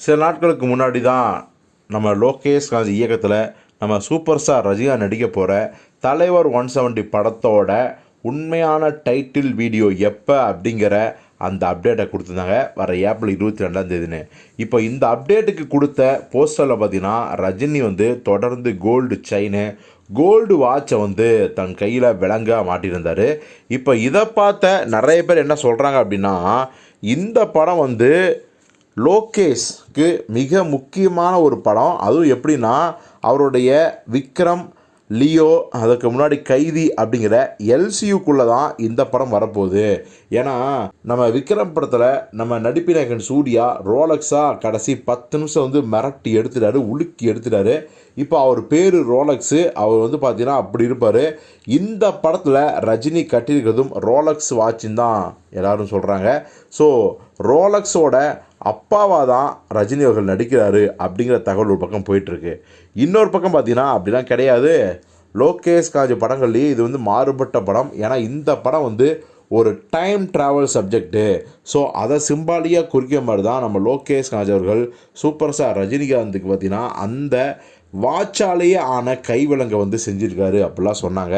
சில நாட்களுக்கு முன்னாடி தான் நம்ம லோகேஷ் காந்தி இயக்கத்தில் நம்ம சூப்பர் ஸ்டார் ரஜினா நடிக்க போகிற தலைவர் ஒன் செவன்ட்டி படத்தோட உண்மையான டைட்டில் வீடியோ எப்போ அப்படிங்கிற அந்த அப்டேட்டை கொடுத்துருந்தாங்க. வர ஏப்ரல் இருபத்தி ரெண்டாம் தேதினு இப்போ இந்த அப்டேட்டுக்கு கொடுத்த போஸ்டரில் பார்த்தீங்கன்னா ரஜினி வந்து தொடர்ந்து கோல்டு செயினு கோல்டு வாட்சை வந்து தன் கையில் விளங்க மாட்டியிருந்தார். இப்போ இதை பார்த்த நிறைய பேர் என்ன சொல்கிறாங்க அப்படின்னா இந்த படம் வந்து லோகேஷ்க்கு மிக முக்கியமான ஒரு படம். அதுவும் எப்படின்னா அவருடைய விக்ரம் லியோ அதுக்கு முன்னாடி கைதி அப்படிங்கிற எல்சியூக்குள்ளே தான் இந்த படம் வரப்போகுது. ஏன்னா நம்ம விக்ரம் படத்தில் நம்ம நடிப்பினகன் சூர்யா ரோலக்ஸாக கடைசி பத்து நிமிஷம் வந்து மிரட்டி எடுத்துட்டாரு உலுக்கி எடுத்துட்டாரு. இப்போ அவர் பேர் ரோலக்ஸு அவர் வந்து பார்த்தீங்கன்னா அப்படி இருப்பார். இந்த படத்தில் ரஜினி கட்டியிருக்கிறதும் ரோலக்ஸ் வாட்சின் தான். எல்லாரும் சொல்கிறாங்க ஸோ ரோலக்ஸோட அப்பாவாக தான் ரஜினி அவர்கள் நடிக்கிறாரு அப்படிங்கிற தகவல் ஒரு பக்கம் போயிட்டுருக்கு. இன்னொரு பக்கம் பார்த்தீங்கன்னா அப்படிலாம் கிடையாது. லோகேஷ் காஜ் படங்கள்லேயே இது வந்து மாறுபட்ட படம். ஏன்னா இந்த படம் வந்து ஒரு டைம் ட்ராவல் சப்ஜெக்ட்டு ஸோ அதை சிம்பாலியாக குறிக்கிற மாதிரி தான் நம்ம லோகேஷ் ராஜ் அவர்கள் சூப்பர் ஸ்டார் ரஜினிகாந்துக்கு பார்த்தீங்கன்னா அந்த வாட்சாலேயே ஆன கைவிலங்கை வந்து செஞ்சுருக்காரு அப்படிலாம் சொன்னாங்க.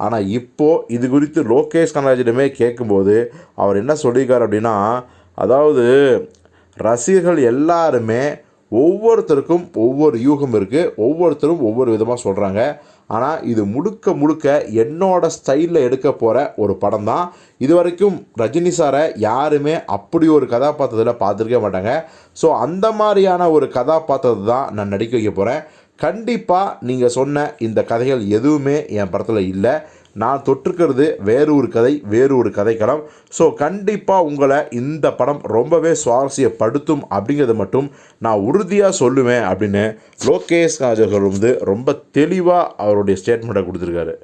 ஆனால் இப்போது இது குறித்து லோகேஷ் கனராஜிடமே கேட்கும்போது அவர் என்ன சொல்லியிருக்கார் அப்படின்னா அதாவது ரசிகர்கள் எல்லாருமே ஒவ்வொருத்தருக்கும் ஒவ்வொரு யூகம் இருக்குது ஒவ்வொருத்தரும் ஒவ்வொரு விதமாக சொல்கிறாங்க ஆனால் இது முழுக்க முழுக்க என்னோட ஸ்டைலில் எடுக்க போகிற ஒரு படம் தான் இது வரைக்கும் ரஜினி சாரை யாருமே அப்படி ஒரு கதாபாத்திரத்தில் பார்த்துருக்க மாட்டாங்க. ஸோ அந்த மாதிரியான ஒரு கதாபாத்திரத்தை தான் நான் நடிக்க வைக்க போகிறேன் கண்டிப்பாக நீங்கள் சொன்ன இந்த கதைகள் எதுவுமே என் படத்தில் இல்லை. நான் தொற்றுக்கிறது வேறு ஒரு கதை வேறு ஒரு கதைக்களம். ஸோ கண்டிப்பாக உங்களை இந்த படம் ரொம்பவே சுவாரஸ்யப்படுத்தும் அப்படிங்கிறத மட்டும் நான் உறுதியாக சொல்லுவேன் அப்படின்னு லோகேஷ் ராஜர்கள் வந்து ரொம்ப தெளிவாக அவருடைய ஸ்டேட்மெண்ட்டை கொடுத்துருக்காரு.